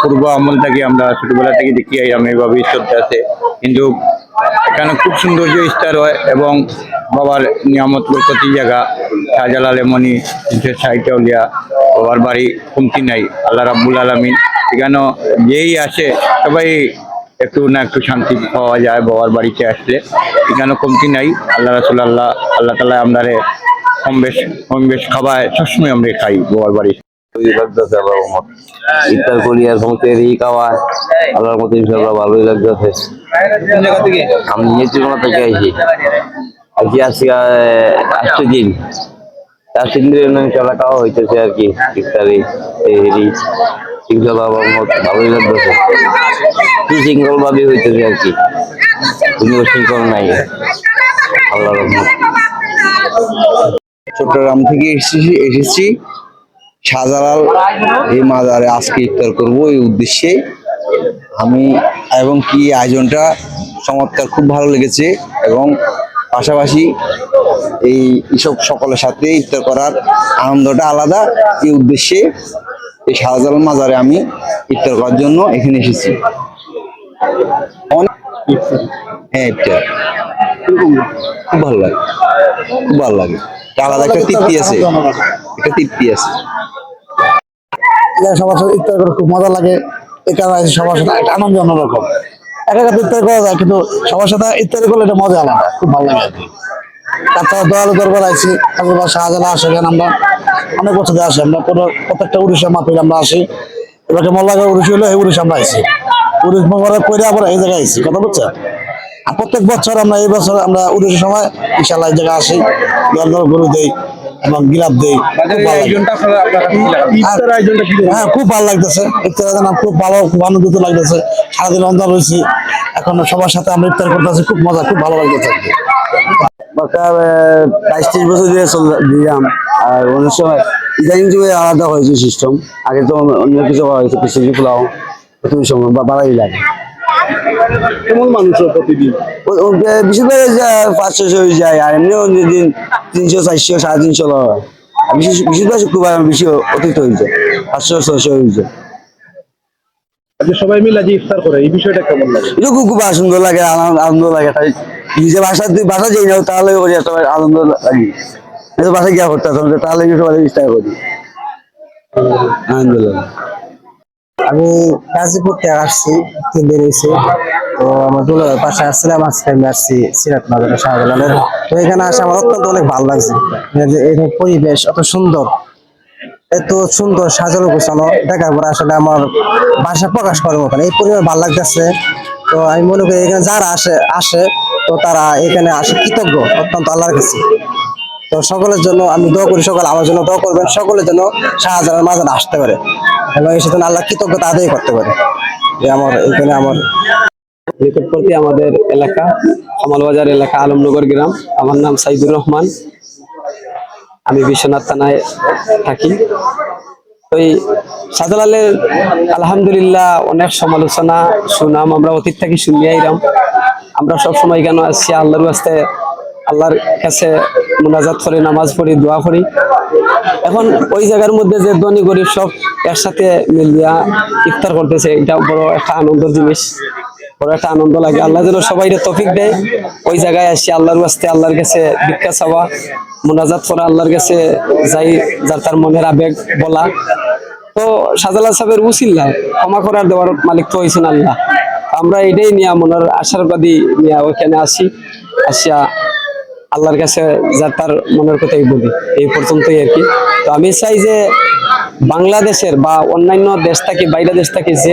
পূর্ব আমল থেকে আমরা ছোটবেলা থেকে দেখি আমি চলতে আছে। কিন্তু এখানে খুব সৌন্দর্য স্তর হয় এবং বাবার নিয়ামত বরকতি জায়গা, শাহজালাল এমনি সাইটে উলিয়া বাবার বাড়ি কমতি নাই, আল্লাহ রাব্বুল আলমিন। এখানে যেই আসে, সবাই একটু না একটু শান্তি পাওয়া যায় বাবার বাড়িতে আসলে। এখানে কমতি নাই, আল্লাহ রাসুল আল্লাহ আল্লাহ তালা আমরারে কম বেশ কম বেশ খাবায়, সবসময় আমরা খাই বাবার বাড়ি লাগতেছে আল্লাহর রহমত ইফতার করি আর সমস্ত এদিকে খাওয়া আল্লাহর মতো ইনশাল্লাহ ভালোই লাগতেছে। আমি নেত্রকোনা থেকে আইছি আজকে আজকে আটশো দিন। চারশো দিনের ইনশাল্লাহ খাওয়া হইতেছে আর কি ইফতারি এরি ইনশাল্লাহ আল্লাহর রহমত ভালোই লাগতেছে। সুশৃঙ্খল ভাবে হইতেছে আর কি। কোনো নাই। আল্লাহর রহমত। চট্টগ্রাম থেকে এসেছি এসেছি। শাহজালাল এই মাজারে আজকে ইফতার করব এই উদ্দেশ্যে। আমি এবং কি আয়োজনটা চমৎকার, খুব ভালো লেগেছে এবং পাশাপাশি এই এসব সকলের সাথে ইফতার করার আনন্দটা আলাদা। এই উদ্দেশ্যে এই শাহজালাল মাজারে আমি ইফতার করার জন্য এখানে এসেছি। হ্যাঁ ইফতার। খুব ভালো লাগে, খুব ভালো লাগে। আলাদা একটা তৃপ্তি আছে। একটা তৃপ্তি আছে। সবার সাথে ইফতার করে খুব মজা লাগে। এই সবার সাথে একটা আনন্দ অন্যরকম। একা একা করা যায়, কিন্তু সবার সাথে ইফতার করলে এটা মজা আলাদা, খুব ভালো লাগে আর কি। তারপরে দয়ালু দরবার আইছি তারপর শাহজালাল আসে এখানে আমরা। অনেক বছর আসি, আমরা কোনো প্রত্যেকটা উড়িষ্যা মাপিল আমরা আসি। এবারে মল্লাগড় উড়িষ্যা হলো এই উড়িষ্যা আমরা আইছি। উড়িশ মোবারক করে আবার এই জায়গায় আইছি, কথা বুঝছ? আর প্রত্যেক বছর আমরা, এই বছর আমরা উড়িষ্যার সময় ইনশাল্লাহ এই জায়গায় আসি। দল গরু দেই। এবং গিলাপ দেই। হ্যাঁ খুব ভালো লাগতেছে ইফতার আয়োজন খুব ভালো খুব আনন্দিত লাগতেছে। সারাদিন অন্ধকার রয়েছি। এখন সবার সাথে আমরা ইফতার করতেছি খুব মজা খুব ভালো লাগতেছে। বাইশ ত্রিশ বছর দিয়ে দিলাম আর অনেক সময় ইদানিং যুগে আলাদা হয়েছে সিস্টেম আগে তো অন্য কিছু হয়েছে। পিছিয়ে পোলাও প্রতি সময় বা বাড়াই লাগে। কেমন মানুষ প্রতিদিন? করে পাঁচশো হয়ে যায় আর অন্যদিন তিনশো চারশো সাড়ে তিনশো বিশেষ বিশেষ করে শুক্রবার বেশি অতিরিক্ত হয়ে যায় পাঁচশো ছয়শো হয়ে যায়। আজকে সবাই মিলে যে ইফতার করে এই বিষয়টা কেমন লাগে? এটা খুব খুব সুন্দর লাগে আনন্দ আনন্দ লাগে তাই নিজে বাসা বাসা যাই না তাহলে করি একটা আনন্দ লাগে। গিয়া করতে তাহলে সবাই চেষ্টা করি। আনন্দ লাগে। আমি গাজীপুর থেকে আসছি, তিন দিন হয়েছে তো আমার দুলার পাশে আসছিলাম আজকে আমি আসছি সিরাত নগরে শাহজালালের। তো এখানে আসে আমার অত্যন্ত অনেক ভালো লাগছে। এখানে পরিবেশ অত সুন্দর, এত সুন্দর সাজানো গোছানো দেখার পরে আসলে আমার ভাষা প্রকাশ করার মতন এই পরিমাণ ভালো লাগতেছে। তো আমি মনে করি এখানে যারা আসে আসে, তো তারা এখানে আসে কৃতজ্ঞ, অত্যন্ত আল্লাহর কাছে। তো সকলের জন্য আমি দোয়া করি, সকল আমার জন্য দোয়া করবেন, সকলের জন্য শাহজালাল মাজার আসতে পারে। এবং এই সাথে আল্লাহ কৃতজ্ঞতা আদায় করতে পারে। যে আমার, এখানে আমার নিকটবর্তী আমাদের এলাকা কামালবাজার এলাকা, আলমনগর গ্রাম। আমার নাম সাইদুর রহমান। আমি বিশ্বনাথ থানায় থাকি। ওই শাহজালালের আলহামদুলিল্লাহ অনেক সমালোচনা, সুনাম আমরা অতীত থেকে শুনিয়ে আইলাম আমরা সবসময় কেন আসছি? আল্লাহর কাছে আল্লাহর কাছে মোনাজাত করি, নামাজ পড়ি, দোয়া করি। এখন ওই জায়গার মধ্যে যে ধনী গরিব সব একসাথে মিলিয়া ইফতার করতেছে, এটা বড় একটা আনন্দের জিনিস। বড় একটা আনন্দ লাগে। আল্লাহ যেন সবাই তফিক দেয়। ওই জায়গায় আসি, আল্লাহর কাছে আল্লাহর কাছে ভিক্ষা চাওয়া, মোনাজাত করা, আল্লাহর কাছে যাই, যার তার মনের আবেগ বলা। তো সাজালা সাহেবের উচিল নাই। ক্ষমা করার দেওয়ার মালিক তো হয়েছেন আল্লাহ। আমরা এটাই নিয়ে মনের আশারবাদী নিয়ে ওইখানে আসি, আসিয়া আল্লাহর কাছে যা তার মনের কথাই বলি, এই পর্যন্তই আর কি। তো আমি চাই যে বাংলাদেশের বা অন্যান্য দেশ থেকে বাইরে দেশ থেকে যে